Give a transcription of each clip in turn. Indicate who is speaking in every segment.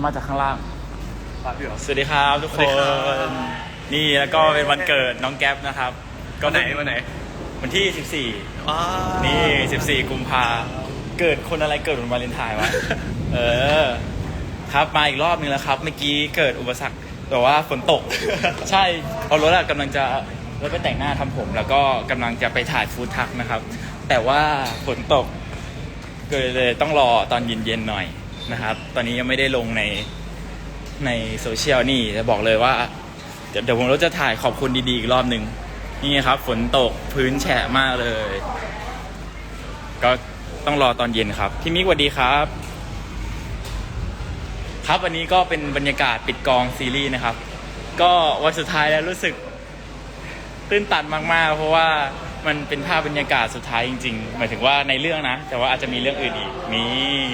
Speaker 1: เขามาจากข้างล่าง
Speaker 2: ฝากพี่เหรอ
Speaker 1: สวัสดีครับทุก
Speaker 2: ส
Speaker 1: ค
Speaker 2: วัสดีครั
Speaker 1: น
Speaker 2: บ
Speaker 1: นี่แล้วก็เป็นวันเกิดน้องแก๊ปนะครับ ก็
Speaker 2: วันไหนวันไหน
Speaker 1: วันที่
Speaker 2: ว้า
Speaker 1: 14 นี่ 14 กุมภาเกิดคนอะไรเกิดวันวาเลนไทน์วะ เออ ครับมาอีกรอบนึงแล้วครับ เมื่อกี้เกิดอุปสรรคแต่ว่าฝนตก ใช่เอารถอะกำลังจะรถไปแต่งหน้าทำผม แล้วก็กำลังจะไปถ่ายฟู้ดทักนะครับ แต่ว่าฝนตกก็เลยต้องรอตอนเย็นๆหน่อย นะครับ ตอนนี้ยังไม่ได้ลงในในโซเชียลนี่จะบอกเลยว่า เดี๋ยวผมเราจะถ่ายขอบคุณดีๆอีกรอบหนึ่งนี่ครับ ฝนตกพื้นแฉะมากเลย ก็ต้องรอตอนเย็นครับ พี่มิกสวัสดีครับ ครับวันนี้ก็เป็นบรรยากาศปิดกองซีรีส์นะครับ ก็วันสุดท้ายแล้วรู้สึกตื้นตันมากๆ เพราะว่ามันเป็นภาพบรรยากาศสุดท้ายจริง ๆ หมายถึงว่าในเรื่องนะ แต่ว่าอาจจะมีเรื่องอื่นอีกนี่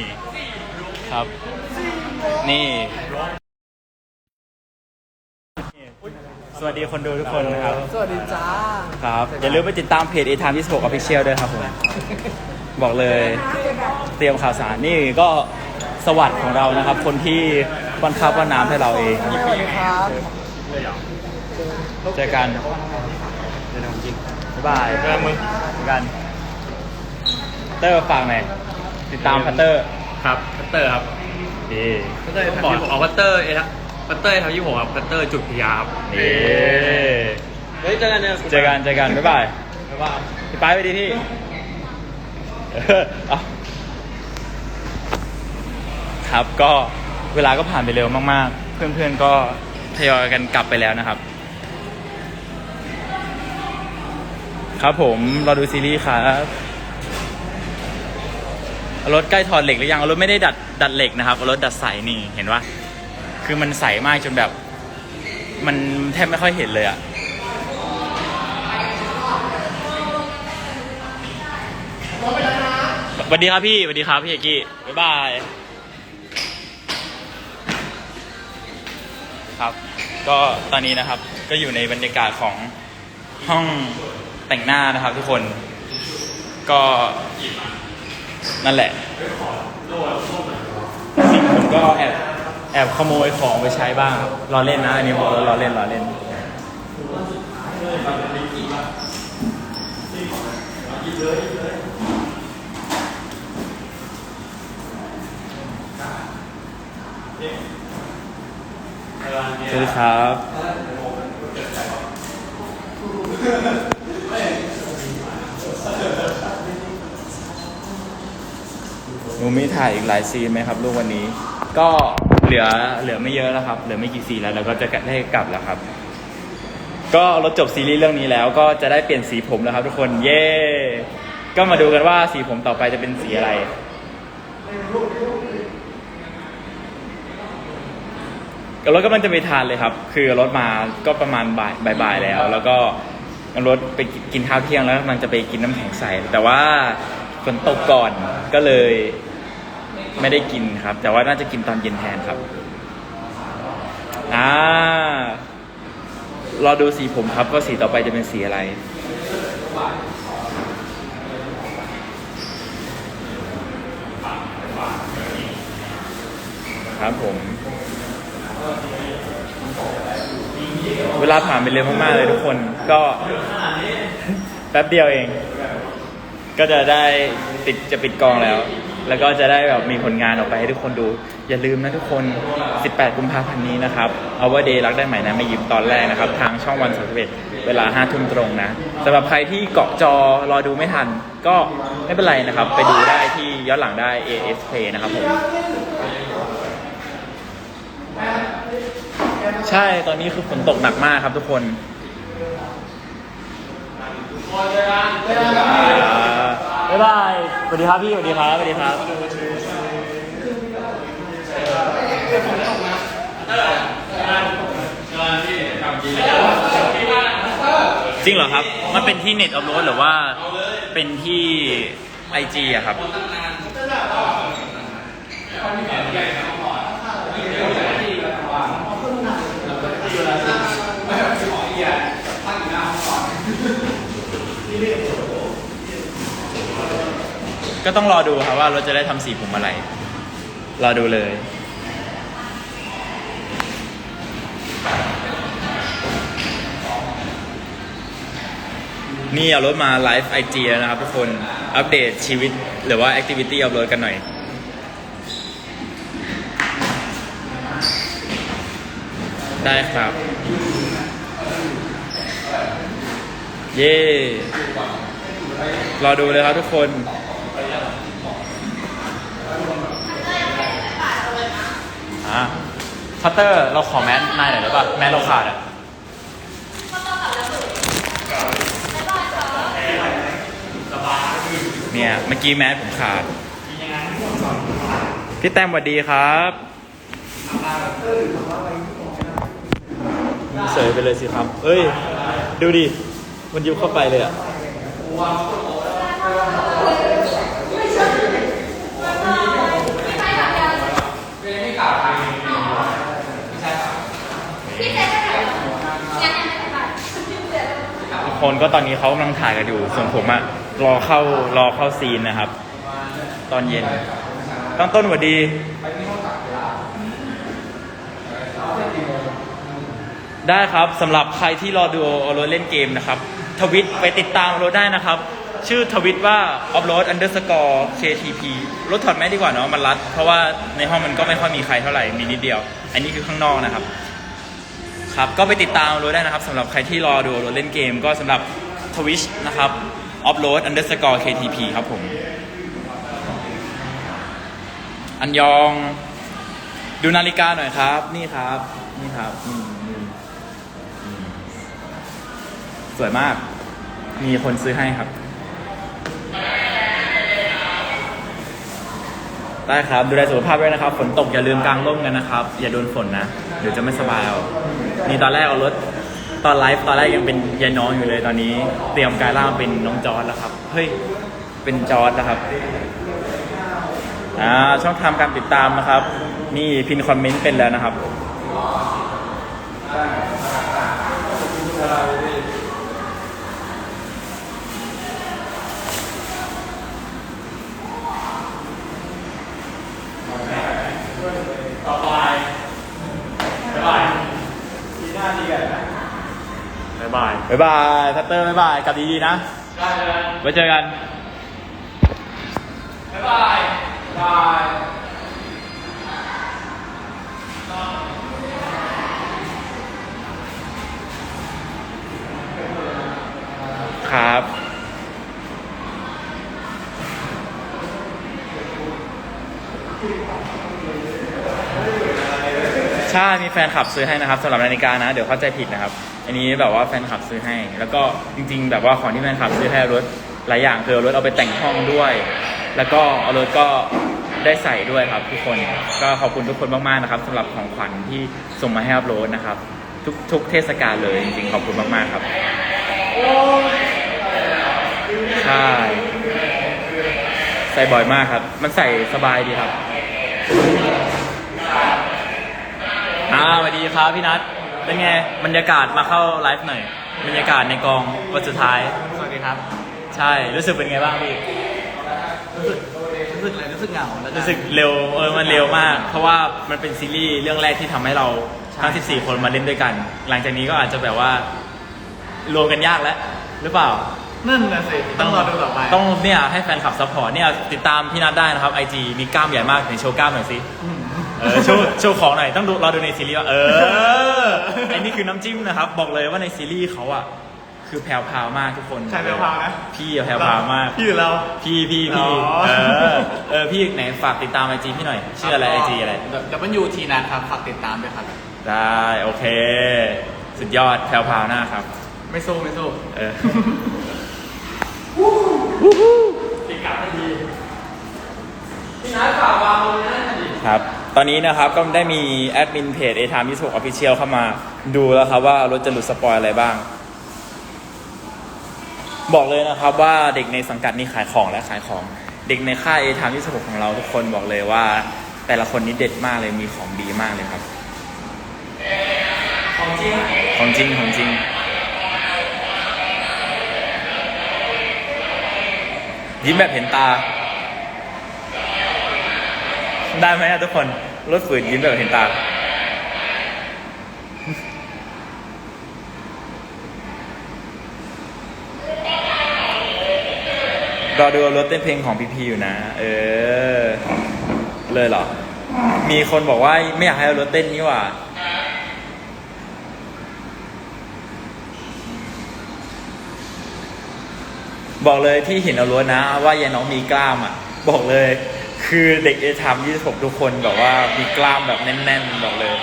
Speaker 1: ครับ นี่สวัสดีคนดูทุกคนนะครับ
Speaker 3: สวัสดีจ้า
Speaker 1: ครับ อย่าลืมไปติดตามเพจ A Time 26 Official ด้วยครับผม บอกเลย เตรียมข่าวสารนี่ก็สวัสดิ์ของเรานะครับ คนที่ป้อนข้าวป้อนน้ำให้เราเอง
Speaker 3: สวัสดีครับ
Speaker 1: เจอกัน
Speaker 2: เดี๋ยวจริง
Speaker 1: บ๊ายบาย
Speaker 2: เจอมึง
Speaker 1: เจอกัน เตอร์ฝากหน่อยติดตามพัตเตอร์
Speaker 2: ครับพัตเตอร์ครับ
Speaker 1: ดี
Speaker 2: พัตเตอร์บอกออกพัตเตอร์เอทพัตเตอร์ทำยี่หกครับพัตเตอร์จุดพยาครับ
Speaker 1: ดี
Speaker 2: เฮ้ยเจอกันเนี่ย
Speaker 1: เจอกันเจอกันบ๊ายบาย
Speaker 2: บ๊ายบาย
Speaker 1: พี่ไปไปดีพี่เออเอาครับก็เวลาก็ผ่านไปเร็วมากๆ เพื่อนๆก็ทยอยกันกลับไปแล้วนะครับ ครับผมรอดูซีรีส์ครับ รถใกล้ถอดเหล็กหรือยังรถไม่ได้ดัดดัดเหล็กนะครับรถดัดใสนี่เห็นปะคือมันใสมากจนแบบ มันแทบไม่ค่อยเห็นเลยอะสวัสดีครับพี่สวัสดีครับพี่เอกกี้บ๊ายบายครับ ก็ตอนนี้นะครับก็อยู่ในบรรยากาศของห้องแต่งหน้านะครับทุกคนก็ นั่นแหละสิ่งผมก็แอบแอบขโมยของไปใช้บ้างครับรอเล่นนะอันนี้บอกแล้วรอเล่นรอเล่น สวัสดีครับหนู มีถ่ายอีกหลายซีนไหมครับลูกวันนี้ ก็เหลือเหลือไม่เยอะแล้วครับ เหลือไม่กี่ซีนแล้วแล้วก็จะได้กลับแล้วครับ ก็รถจบซีรีส์เรื่องนี้แล้วก็จะได้เปลี่ยนสีผมแล้วครับ ทุกคนเย้ก็มาดูกันว่าสีผมต่อไปจะเป็นสีอะไร รถกำลังจะไปทานเลยครับ คือรถมาก็ประมาณบ่ายบ่ายแล้ว แล้วก็รถไปกินข้าวเที่ยงแล้วกำลังจะไปกินน้ำแข็งใสแต่ว่าฝนตกก่อนก็เลย ไม่ได้กินครับ แต่ว่าน่าจะกินตอนเย็นแทนครับอ่ารอดูสีผมครับว่าสีต่อไปจะเป็นสีอะไร ครับผม เวลาผ่านไปเร็วมาก ๆ เลยทุกคนก็แป๊บเดียวเอง ก็จะได้ปิดจะปิดกองแล้ว แล้วก็จะได้แบบมีผลงานออกไปให้ทุกคนดู อย่าลืมนะทุกคน 18 กุมภาพันธ์นี้นะครับเอาว่าเดย์รักได้ใหม่นะไม่ยิ้มตอนแรกนะครับ ทางช่องวันสามสิบเอ็ดเวลา5ทุ่มตรงนะสำหรับใครที่เกาะจอรอดูไม่ทัน ก็ไม่เป็นไรนะครับ ไปดูได้ที่ย้อนหลังได้ AS Play นะครับผมใช่ตอนนี้คือฝนตกหนักมากครับทุกคน วัสดีครับพี่สวัสดีครับสวัสดีครับจริงเหรอครับ มันเป็นที่เน็ตอัพโหลดหรือว่าเป็นที่ไอจีอะครับ ก็ต้องรอดูครับว่าเราจะได้ทำสีผมอะไร รอดูเลย นี่เอารถมาไลฟ์ไอจีนะครับทุกคนอัปเดตชีวิตหรือว่าแอคทิวิตี้เอารถกันหน่อยได้ครับ เย่รอดูเลยครับทุกคน พัตเตอร์เราขอแมสนายหน่อยได้ป่ะ แมสเราขาดอะเนี่ย เมื่อกี้แมสผมขาด พี่แต้มสวัสดีครับเสยไปเลยสิครับ เอ้ย ดูดิ มันยุบเข้าไปเลยอะ คนก็ตอนนี้เขากำลังถ่ายกันอยู่ ส่วนผมอะรอเข้ารอเข้าซีนนะครับ ตอนเย็นตั้งต้นสวัสดีได้ครับสำหรับใครที่รอดูออโรเล่นเกมนะครับ ทวิตไปติดตามออโรได้นะครับ ชื่อทวิตว่า upload underscore ktp รถถอดแม่ดีกว่าเนาะมันรัด เพราะว่าในห้องมันก็ไม่ค่อยมีใครเท่าไหร่ มีนิดเดียว อันนี้คือข้างนอกนะครับ ครับก็ไปติดตามโรได้นะครับสำหรับใครที่รอดูโรเล่นเกมก็สำหรับทวิชนะครับ upload underscore ktp ครับผม อันยอง ดูนาฬิกาหน่อยครับ นี่ครับ นี่ครับอืมอืมอืมสวยมาก มีคนซื้อให้ครับ ได้ครับ ดูแลสุขภาพด้วยนะครับ ฝนตกอย่าลืมกางร่มกันนะครับ อย่าโดนฝนนะ เดี๋ยวจะไม่สบายเอา นี่ตอนแรกเอารถ ตอนไลฟ์ตอนแรกยังเป็นยายน้องอยู่เลยตอนนี้ เตรียมกายร่างเป็นน้องจอร์ดแล้วครับ เฮ้ย เป็นจอร์ดนะครับ อ่า ช่องทางการติดตามนะครับ นี่พินคอมเมนต์เป็นแล้วนะครับ ต่อไปบ๊ายบายทีหน้าดีกันนะ
Speaker 2: บ๊ายบาย
Speaker 1: บ๊ายบายทัตเตอร์บ๊ายบายกลับดีๆนะ
Speaker 2: ได้เลย
Speaker 1: ไว้เจอกัน
Speaker 2: บ๊ายบายบาย
Speaker 1: ครับใช่มีแฟนคลับซื้อให้นะครับสำหรับนาฬิกานะ เดี๋ยวเข้าใจผิดนะครับ อันนี้แบบว่าแฟนคลับซื้อให้ แล้วก็จริง ๆ แบบว่าของที่แฟนคลับซื้อให้รถหลายอย่างคือเอารถเอาไปแต่งห้องด้วย แล้วก็เอารถก็ได้ใส่ด้วยครับทุกคนก็ขอบคุณทุกคนมากๆนะครับสำหรับของขวัญที่ส่งมาให้อัพโหลดนะครับ ทุกทุกเทศกาลเลยจริงๆขอบคุณมากๆครับใช่ใส่บ่อยมากครับ มันใส่สบายดีครับอ่าสวัสดีครับพี่นัท เป็นไงบรรยากาศมาเข้าไลฟ์หน่อยบรรยากาศในกองวันสุดท้าย
Speaker 2: สวัสดีครับ
Speaker 1: ใช่รู้สึกเป็นไงบ้างพี่
Speaker 2: รู้สึกอะไรรู้สึกเหงาแล้ว
Speaker 1: รู้สึกเร็วเออมันเร็วมาก เพราะว่ามันเป็นซีรีส์เรื่องแรกที่ทำให้เราทั้ง 14 คนมาเล่นด้วยกัน หลังจากนี้ก็อาจจะแบบว่ารวมกันยากแล้ว หรือเปล่า
Speaker 2: นั่นนะสิต้องรอดูต่อไป
Speaker 1: ต้องเนี่ยให้แฟนคลับซัพพอร์ตเนี่ยติดตามพี่นัทได้นะครับไอจีมีกล้ามใหญ่มากไหนโชว์กล้ามหน่อยสิ
Speaker 2: อืม
Speaker 1: เออโชว์โชว์ของหน่อยต้องดูรอดูในซีรีส์ว่าเออไอ้นี่คือน้ำจิ้มนะครับ บอกเลยว่าในซีรีส์เขาอะคือแผ่วพราวมากทุกคน
Speaker 2: ใครแผ่วพราวนะ
Speaker 1: พี่อะแผ่วพราวมาก
Speaker 2: พี่หรือเรา
Speaker 1: พี่พี่พี่
Speaker 2: อ๋อ
Speaker 1: เออเออพี่ไหนฝากติดตามไอจีพี่หน่อยชื่ออะไรไอจีอะไร
Speaker 2: ดับเบิลยูทีนะครับฝากติดตามด้วยครับ
Speaker 1: ได้โอเค สุดยอดแผ่วพราวหน้าครับ
Speaker 2: ไม่สู้ไม่สู้
Speaker 1: เออ
Speaker 2: ติดกลับทันที
Speaker 1: ครับ ตอนนี้นะครับก็ได้มีแอดมินเพจ a t i m e 26 Official เข้ามาดูแล้วครับว่ารถจะหลุดสปอยอะไรบ้าง บอกเลยนะครับว่าเด็กในสังกัดนี้ขายของและขายของ เด็กในค่าย a t i m e 26ของเราทุกคนบอกเลยว่า แต่ละคนนี้เด็ดมากเลยมีของดีมากเลยครับ
Speaker 2: ของจริง
Speaker 1: ของจริงของจริงยิ้มแบบเห็นตา ได้ไหมอะทุกคนรถฝืนยิ้มแบบเห็นตา รอดูรถเต้นเพลงของพีพีอยู่นะ เออ เลยเหรอ มีคนบอกว่าไม่อยากให้รถเต้นนี่หว่าบอกเลยที่เห็นเอารถนะ ว่ายายน้องมีกล้ามอะ บอกเลย คือเด็กเอทามยี่สิบหกทุกคนแบบว่ามีกล้ามแบบแน่นๆบอกเลย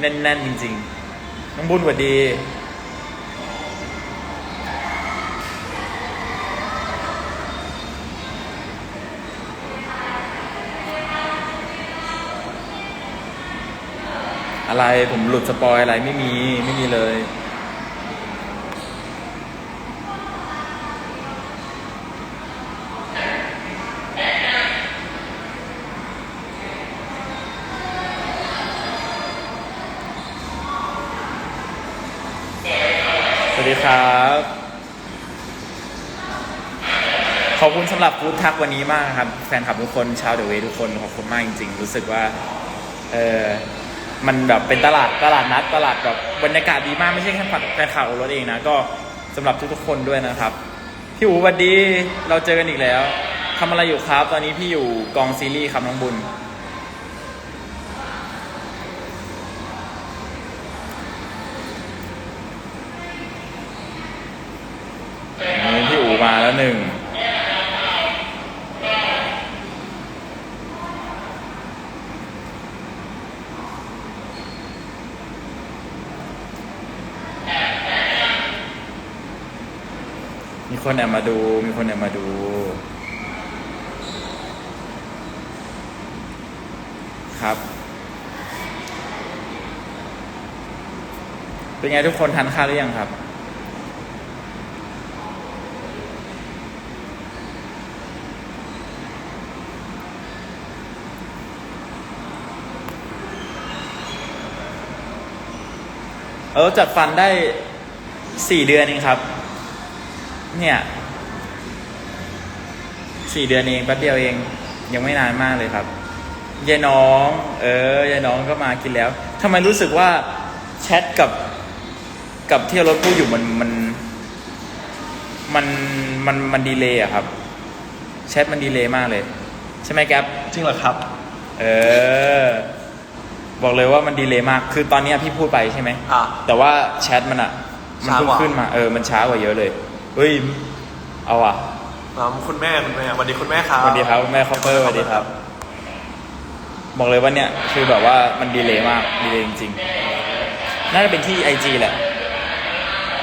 Speaker 1: แน่นๆจริงๆ น้องบุญสวัสดี อะไรผมหลุดสปอยอะไรไม่มีไม่มีเลย ครับ ขอบคุณสำหรับฟูดทักวันนี้มากครับ แฟนคลับทุกคนชาวเดอะเวทุกคนขอบคุณมากจริงๆ รู้สึกว่า เออมันแบบเป็นตลาดตลาดนัดตลาดแบบบรรยากาศดีมากไม่ใช่แค่ฝันแฟนข่าวรถเองนะ ก็สำหรับทุกๆคนด้วยนะครับ พี่อูสวัสดีเราเจอกันอีกแล้วทำอะไรอยู่ครับ ตอนนี้พี่อยู่กองซีรีส์ครับน้องบุญ นี่พี่อูมาแล้วหนึ่ง มี คนแอบมาดู มีคนแอบมาดู ครับ เป็นไงทุกคนทานข้าวหรือยังครับ เออจัดฟันได้สี่เดือนเองครับ เนี่ยสี่เดือนเองแป๊บเดียวเอง ยังไม่นานมากเลยครับยายน้อง เออยายน้องก็มากินแล้วทำไมรู้สึกว่าแชทกับกับที่รถพูดอยู่มันมันมันมันมันดีเลยอะครับแชทมันดีเลยมากเลย ใช่ไหมแก๊ป
Speaker 3: จริงเหรอครับ
Speaker 1: เออ บอกเลยว่ามันดีเลยมาก คือตอนเนี้ยพี่พูดไปใช่ไหม
Speaker 3: อะ
Speaker 1: แต่ว่าแชทมันอะมันเพิ่ง
Speaker 3: ช้ากว่า
Speaker 1: ขึ้นมาเออมันช้ากว่าเยอะเลย เฮ้ย เอาอะ
Speaker 3: อ่าคุณแม่คุณแม่สวัสดีคุณแม่ครับ
Speaker 1: สวัสดีครับแม่คอปเปอร์สวัสดีครับ บอกเลยว่าเนี่ย คือแบบว่ามันดีเลยมากดีเลยจริงๆน่าจะเป็นที่ไอจีแหละ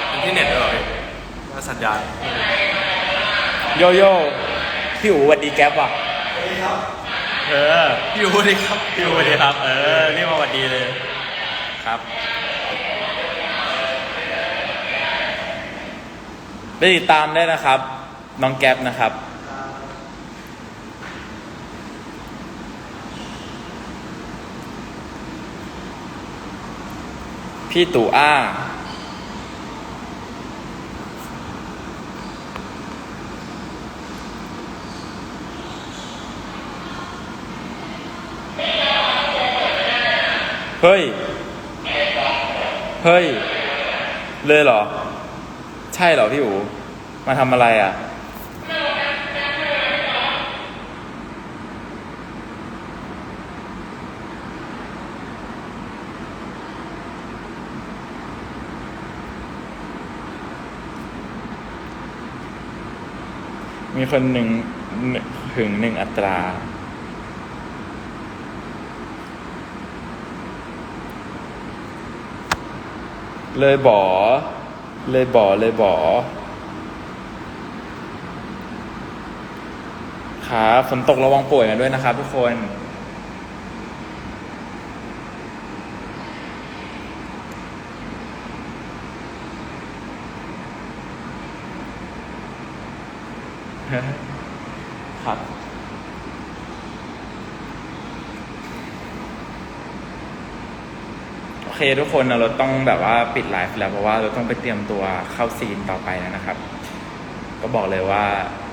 Speaker 3: เป็นที่เน็ตด้วยเหรอพี่ว่าสัญญาณ
Speaker 1: โยโย่พี่อู๋สวัสดีแก๊ปว่ะเออ
Speaker 3: พี่ดูดิครับ
Speaker 1: พี่อู๋สวัสดีครับ เออนี่มาสวัสดีเลยครับ ได้ติดตามได้นะครับ น้องแก๊ปนะครับ พี่ตู่อ้าเฮ้ย เฮ้ย เลยเหรอ ช่เหรอพี่อูมาทำอะไรอะ มีคนหนึ่งหนึ่งถึงหนึ่งอัตราเลยบ่อ เลยบ่อเลยบ่อครับฝนตกระวังป่วยกันด้วยนะครับทุกคน ฮบ โอ เคทุกคนเราต้องแบบว่าปิดไลฟ์แล้วเพราะว่าเราต้องไปเตรียมตัวเข้าซีนต่อไปแล้วนะครับ ก็บอกเลยว่า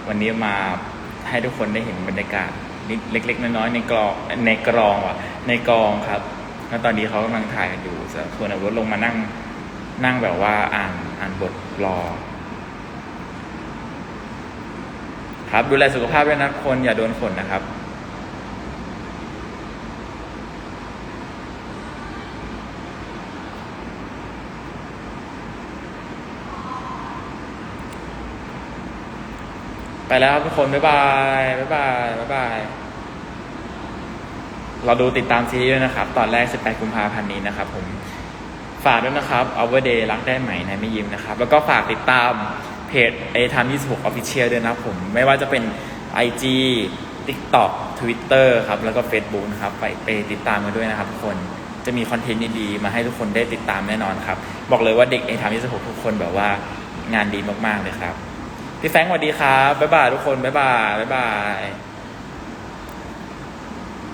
Speaker 1: วันนี้มาให้ทุกคนได้เห็นบรรยากาศนิดเล็ก ๆ น้อยๆในกรองในกรองว่ะ ในกองครับ แล้วตอนนี้เขากำลังถ่ายกันอยู่ส่วนเอารถลงมานั่งนั่งแบบว่าอ่านอ่านบทรอ ครับดูแลสุขภาพด้วยนะทุกคนอย่าโดนฝนนะครับ ไปแล้วครับทุกคน บ๊ายบาย บ๊ายบาย บ๊ายบาย เราดูติดตามซีรีส์ด้วยนะครับ ตอนแรก 18 กุมภาพันธ์นี้นะครับผม ฝากด้วยนะครับ Our Day รักได้ไหมนายไม่ยิ้มนะครับ แล้วก็ฝากติดตามเพจ a t i m e 26 Official ด้วยนะครับผม ไม่ว่าจะเป็น IG TikTok Twitter ครับ แล้วก็ Facebook นะครับ ไปไปติดตามกันด้วยนะครับทุกคน จะมีคอนเทนต์ดีๆ มาให้ทุกคนได้ติดตามแน่นอนครับ บอกเลยว่าเด็ก a t i m e 26 ทุกคนแบบว่างานดีมากๆเลยครับ พี่แฟงสวัสดีครับบ๊ายบายทุกคนบ๊ายบายบ๊ายบาย